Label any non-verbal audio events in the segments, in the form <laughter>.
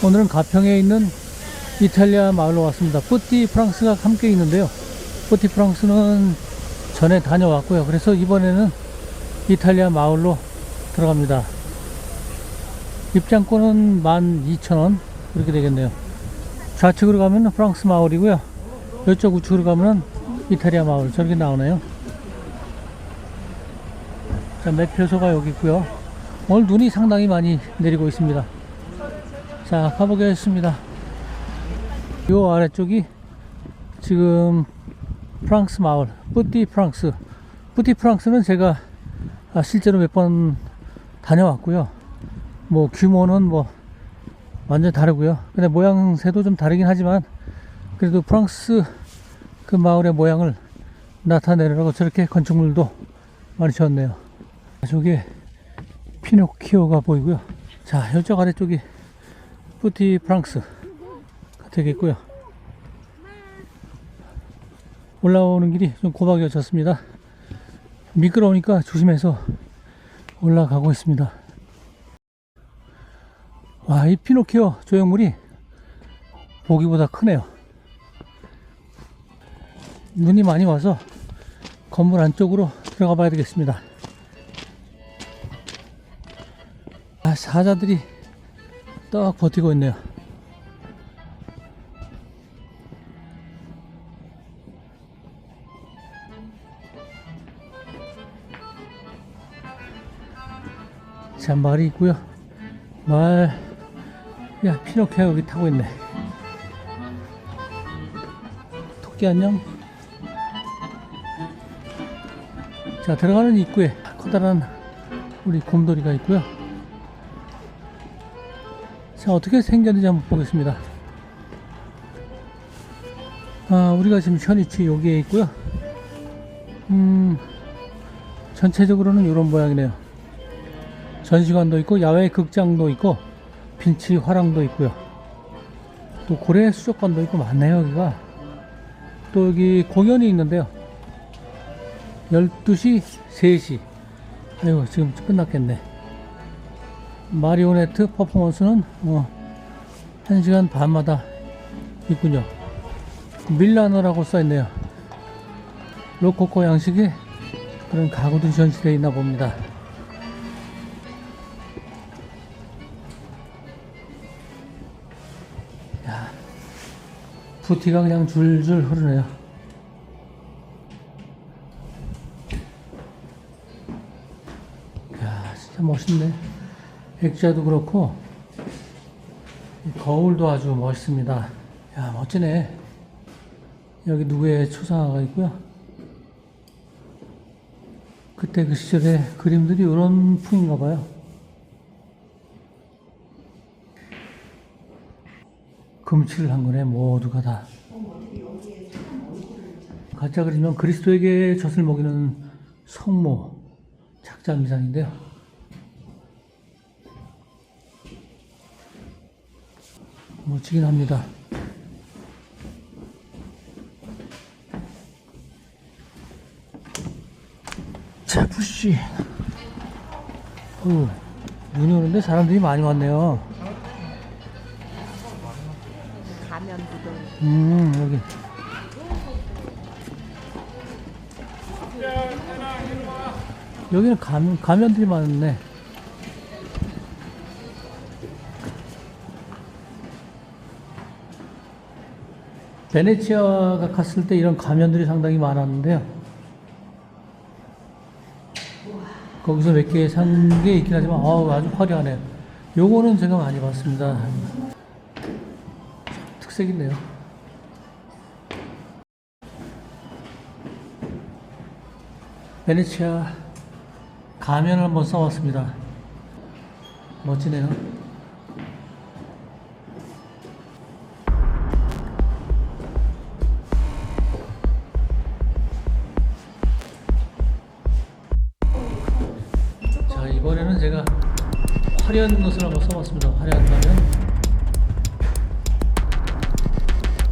오늘은 가평에 있는 이탈리아 마을로 왔습니다. 뿌띠 프랑스가 함께 있는데요. 뿌띠 프랑스는 전에 다녀왔고요. 그래서 이번에는 이탈리아 마을로 들어갑니다. 입장권은 12,000원 그렇게 되겠네요. 좌측으로 가면 프랑스 마을이고요. 이쪽 우측으로 가면 이탈리아 마을 저렇게 나오네요. 자, 매표소가 여기 있고요. 오늘 눈이 상당히 많이 내리고 있습니다. 자, 가보겠습니다. 요 아래쪽이 지금 프랑스 마을, 뿌띠 프랑스. 뿌띠 프랑스는 제가 아, 실제로 몇 번 다녀왔고요. 뭐 규모는 뭐 완전 다르고요. 근데 모양새도 좀 다르긴 하지만 그래도 프랑스 그 마을의 모양을 나타내려고 저렇게 건축물도 많이 지었네요. 저게 피노키오가 보이고요. 자, 이쪽 아래쪽이 뿌티 프랑스 되겠고요. 올라오는 길이 좀 고박이어졌습니다. 미끄러우니까 조심해서 올라가고 있습니다. 와, 이 피노키오 조형물이 보기보다 크네요. 눈이 많이 와서 건물 안쪽으로 들어가 봐야 되겠습니다. 아, 사자들이 딱 버티고 있네요. 자, 말이 있고요. 말, 야, 피노키오 여기 타고 있네. 토끼 안녕. 자, 들어가는 입구에 커다란 우리 곰돌이가 있고요. 자, 어떻게 생겼는지 한번 보겠습니다. 아, 우리가 지금 현 위치 여기에 있고요. 음, 전체적으로는 이런 모양이네요. 전시관도 있고, 야외 극장도 있고, 빈치 화랑도 있고요. 또 고래 수족관도 있고 많네요, 여기가. 또 여기 공연이 있는데요. 12시, 3시. 아이고, 지금 끝났겠네. 마리오네트 퍼포먼스는 어, 1시간 반마다 있군요. 밀라노라고 써있네요. 로코코 양식의 그런 가구도 전시되어 있나 봅니다. 야, 부티가 그냥 줄줄 흐르네요. 야, 진짜 멋있네. 액자도 그렇고 이 거울도 아주 멋있습니다. 야 멋지네. 여기 누구의 초상화가 있고요. 그때 그 시절의 그림들이 이런 풍인가 봐요. 금칠을 한 거네 모두가 다. 가짜 그리면 그리스도에게 젖을 먹이는 성모 작자 미상인데요. 멋지긴 합니다. 자, 푸시. 어, 눈이 오는데 사람들이 많이 왔네요. 가면부도 음, 여기. 여기는 가면, 가면들이 많네. 베네치아가 갔을 때 이런 가면들이 상당히 많았는데요. 거기서 몇 개 산 게 있긴 하지만 어우, 아주 화려하네요. 요거는 제가 많이 봤습니다. 특색 있네요. 베네치아 가면을 한번 써봤습니다. 멋지네요.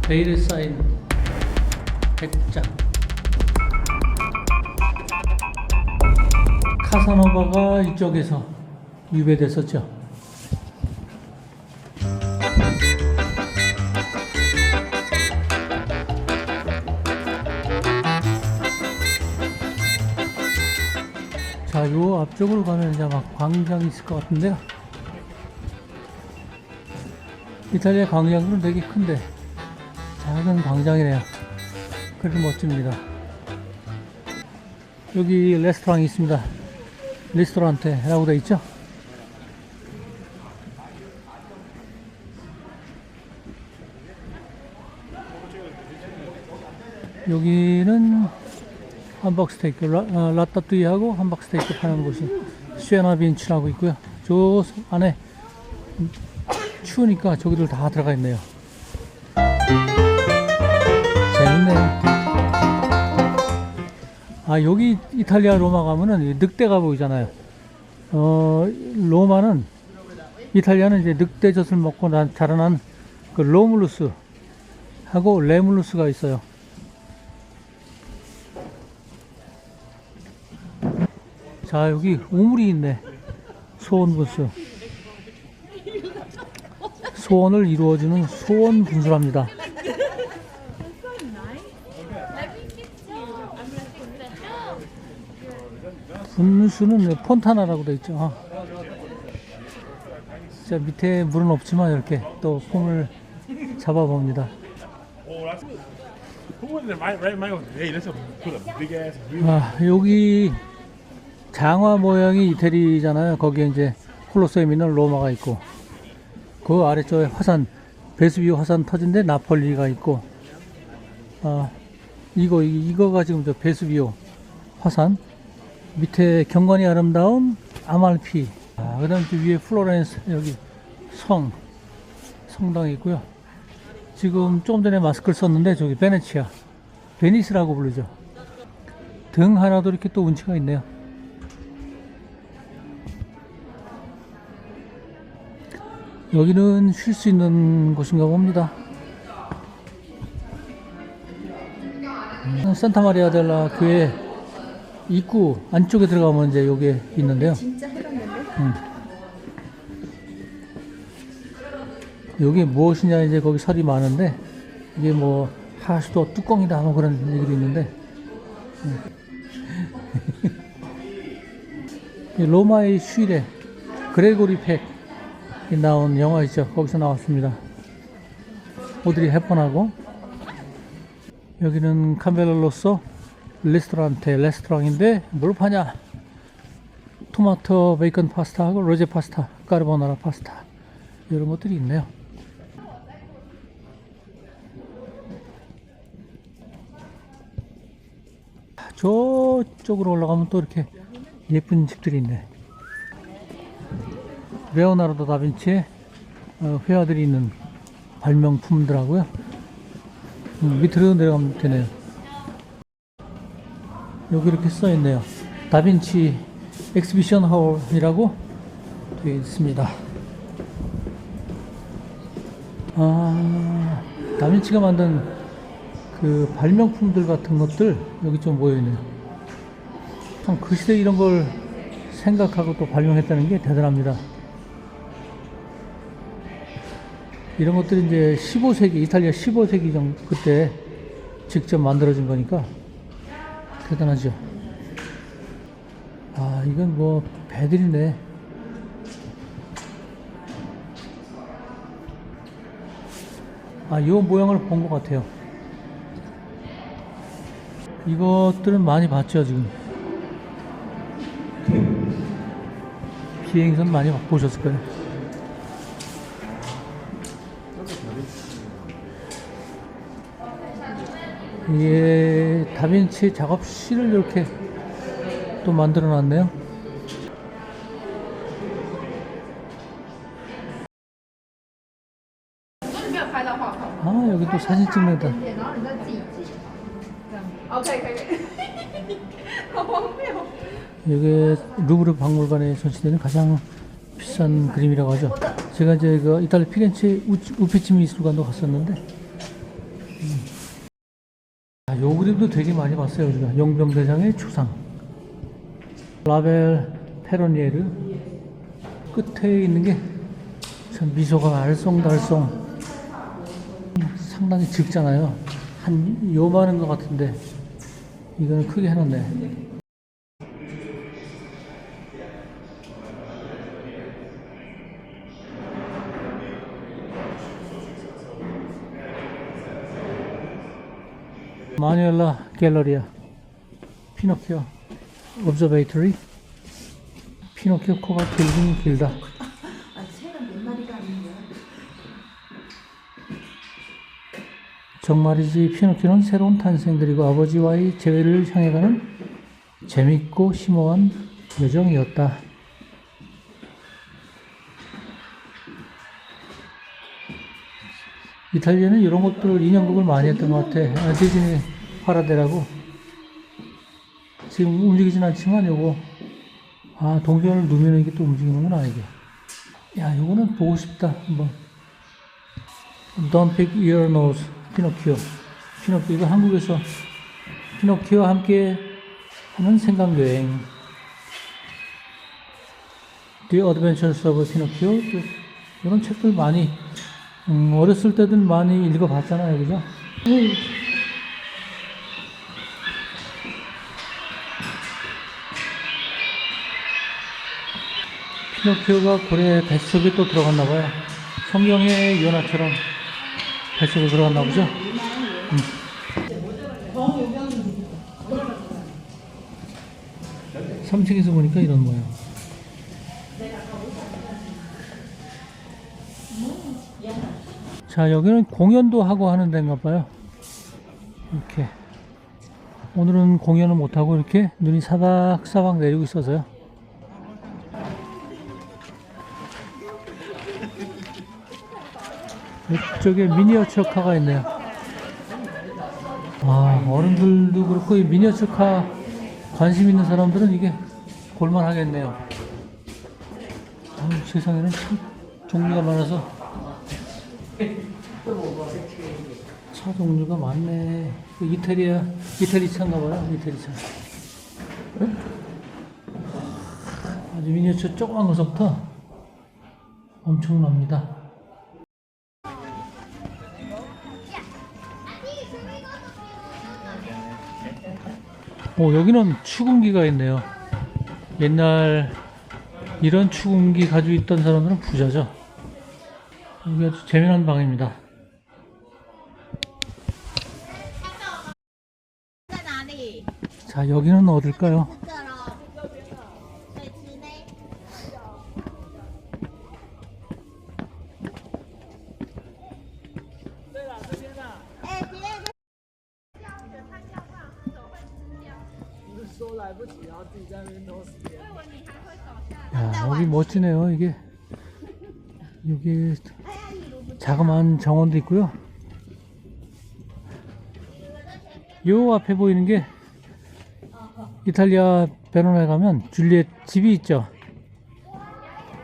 베일에 쌓인 백장 카사노바가 이쪽에서 유배됐었죠. 자, 요 앞쪽으로 가면 이제 막 광장이 있을 것 같은데요. 이탈리아 광장은 되게 큰데 작은 광장이네요. 그래도 멋집니다. 여기 레스토랑이 있습니다. 리스토란테라고 되어 있죠. 여기는 함박 스테이크 라, 아, 라따뚜이하고 함박 스테이크 파는 곳이 시에나 빈치라고 있고요. 저 안에 음, 추우니까 저기들 다 들어가 있네요. 아 여기 이탈리아 로마 가면은 이 늑대가 보이잖아요. 어 로마는 이탈리아는 이제 늑대젖을 먹고 난, 자라난 그 로물루스 하고 레물루스가 있어요. 자 여기 우물이 있네 소원 분수 소원을 이루어주는 소원 분수랍니다 분수는 폰타나라고 되어 있죠 아. 자 밑에 물은 없지만 이렇게 또 폼을 잡아봅니다. 아, 여기 장화 모양이 이태리잖아요. 거기에 이제 콜로세움 있는 로마가 있고 그 아래쪽에 화산 베스비오 화산 터진데 나폴리가 있고 아 이거 이거가 지금 저 베스비오 화산 밑에 경관이 아름다운 아말피 아, 그 다음 또 위에 플로렌스 여기 성 성당이 있고요. 지금 조금 전에 마스크를 썼는데 저기 베네치아 베니스라고 부르죠. 등 하나도 이렇게 또 운치가 있네요. 여기는 쉴 수 있는 곳인가 봅니다. 음, 산타마리아 델라 교회 입구 안쪽에 들어가면 이제 여기에 있는데요. 진짜 해봤는데? 여기 무엇이냐 이제 거기 설이 많은데 이게 뭐 하수도 뚜껑이다 뭐 그런 얘기도 있는데 음. <laughs> 이 로마의 슈일에 그레고리 팩이 나온 영화 있죠 거기서 나왔습니다 오드리 헵번하고 여기는 카멜로로서 레스토랑테 레스토랑인데 뭘 파냐 토마토 베이컨 파스타하고 로제 파스타 까르보나라 파스타 이런 것들이 있네요 저쪽으로 올라가면 또 이렇게 예쁜 집들이 있네. 레오나르도 다빈치의 어, 회화들이 있는 발명품들하고요. 음, 밑으로 내려가면 되네요. 여기 이렇게 써 있네요. 다빈치 엑스비션 홀이라고 되어 있습니다. 아, 다빈치가 만든 그 발명품들 같은 것들 여기 좀 모여있네요. 참 그 시대에 이런 걸 생각하고 또 발명했다는 게 대단합니다. 이런 것들이 이제 15세기, 이탈리아 15세기 정도 그때 직접 만들어진 거니까 대단하죠. 아, 이건 뭐 배들이네. 아, 이 모양을 본 것 같아요. 이것들은 많이 봤죠, 지금. 비행선 많이 보셨을 거예요. 예, 다빈치 작업실을 이렇게 또 만들어 놨네요. 아, 여기 또 사진 찍는다. 이게 루브르 박물관에 전시되는 가장 비싼 그림이라고 하죠. 제가 이제 그 이탈리 피렌체 우피치 미술관도 갔었는데 그림도 되게 많이 봤어요. 우리가 용병대장의 추상, 라벨 페로니에르 끝에 있는 게 참 미소가 알쏭달쏭 상당히 적잖아요. 한 요만한 것 같은데 이거는 크게 해놨네. 마뉴엘라 갤러리아 피노키오 observatory 피노키오 코가 길긴 길다. 정말이지 피노키오는 새로운 탄생들이고 아버지와의 재회를 향해 가는 재밌고 심오한 여정이었다. 이탈리아는 이런 것들을 인형극을 많이 했던 것 같아. 아, 디즈니 파라데라고. 지금 움직이진 않지만 요거 아 동전을 누르면 이게 또 움직이는구나 이게. 야 요거는 보고 싶다 한번. Don't pick your nose. 피노키오. 피노키오. 이거 한국에서 피노키오와 함께 하는 생각 여행. The Adventures of Pinocchio. 또 이런 책들 많이, 음, 어렸을 때든 많이 읽어봤잖아요. 그죠? 음. 피노키오가 고래 뱃속에 또 들어갔나 봐요. 성경의 요나처럼 뱃속에 들어갔나 보죠? 음. 3층에서 보니까 이런 모양. 자, 여기는 공연도 하고 하는 데인가 봐요. 이렇게. 오늘은 공연을 못하고 이렇게 눈이 사박사박 내리고 있어서요. 이쪽에 미니어처 카가 있네요. 아, 어른들도 그렇고 이 미니어처 카 관심 있는 사람들은 이게 볼만 하겠네요. 아유, 세상에는 참 종류가 많아서 차 종류가 많네. 그 이태리야 이태리 차인가 봐요. 이태리 차. 아주 미니어처 조그만 것부터 엄청납니다. 오, 여기는 추궁기가 있네요. 옛날 이런 추궁기 가지고 있던 사람들은 부자죠. 여기 아주 재미난 방입니다. 자, 여기는 어딜까요? 야, 여기 멋지네요, 이게. 여기 자그마한 정원도 있고요. 요 앞에 보이는 게 이탈리아 베로나에 가면 줄리엣 집이 있죠.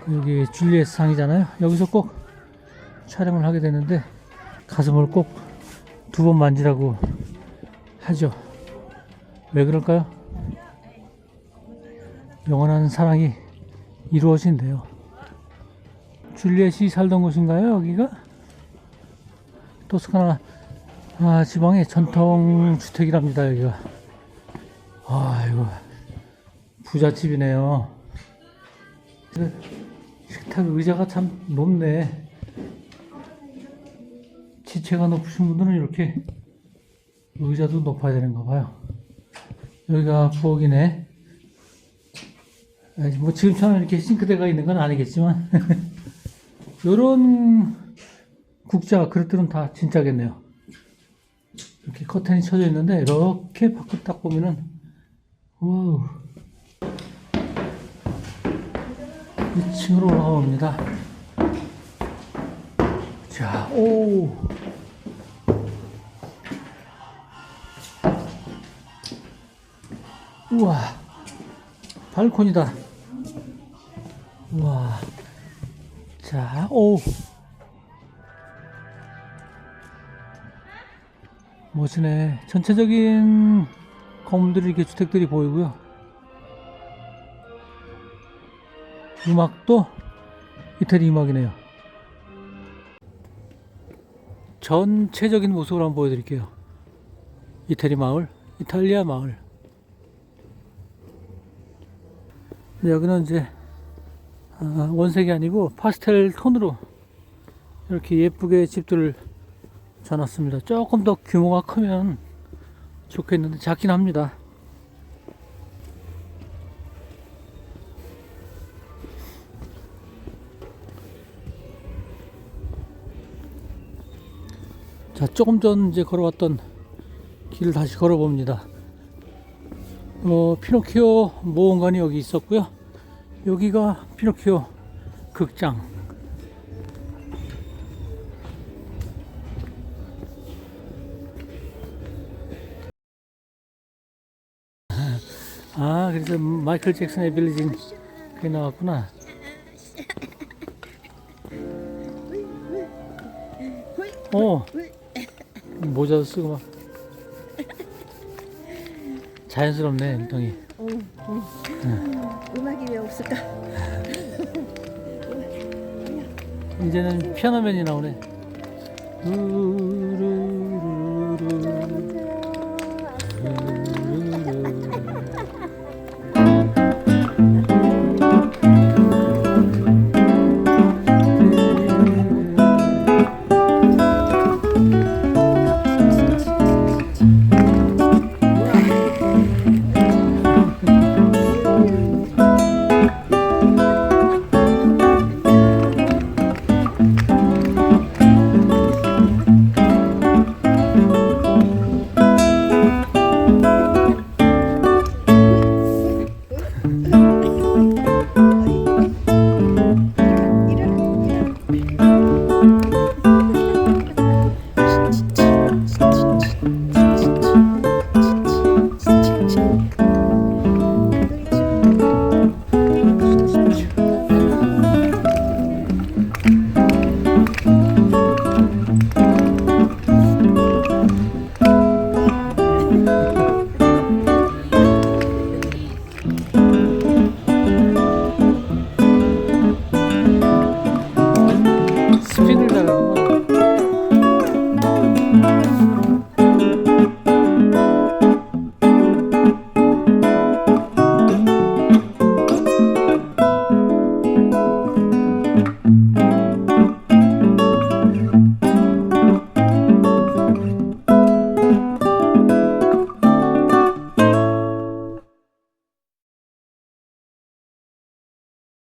그 여기 줄리엣 상이잖아요. 여기서 꼭 촬영을 하게 되는데 가슴을 꼭 두 번 만지라고 하죠. 왜 그럴까요? 영원한 사랑이 이루어진대요. 줄리엣이 살던 곳인가요, 여기가? 토스카나 아, 지방의 전통 주택이랍니다, 여기가. 아이고, 부잣집이네요. 그 식탁 의자가 참 높네. 지체가 높으신 분들은 이렇게 의자도 높아야 되는가 봐요. 여기가 부엌이네. 아니, 뭐 지금처럼 이렇게 싱크대가 있는 건 아니겠지만 <laughs> 요런 국자 그릇들은 다 진짜겠네요. 이렇게 커튼이 쳐져 있는데 이렇게 밖을 딱 보면은 와우 2층으로 올라가 봅니다. 자, 오. 우와. 발코니다. 우와. 자, 오. 멋지네. 전체적인 건물들이 이렇게 주택들이 보이고요. 음악도 이태리 음악이네요. 전체적인 모습을 한번 보여드릴게요. 이태리 마을, 이탈리아 마을. 여기는 이제 아, 원색이 아니고 파스텔 톤으로 이렇게 예쁘게 집들을 져놨습니다. 조금 더 규모가 크면 좋겠는데 작긴 합니다. 자, 조금 전 이제 걸어왔던 길을 다시 걸어봅니다. 어, 피노키오 모험관이 여기 있었고요. 여기가 피노키오 극장. 그래서 마이클 잭슨의 빌리진 그게 나왔구나. 어, 모자도 쓰고 막. 자연스럽네, 행동이. 음악이 왜 없을까? 이제는 피아노맨이 나오네. 우르르르르.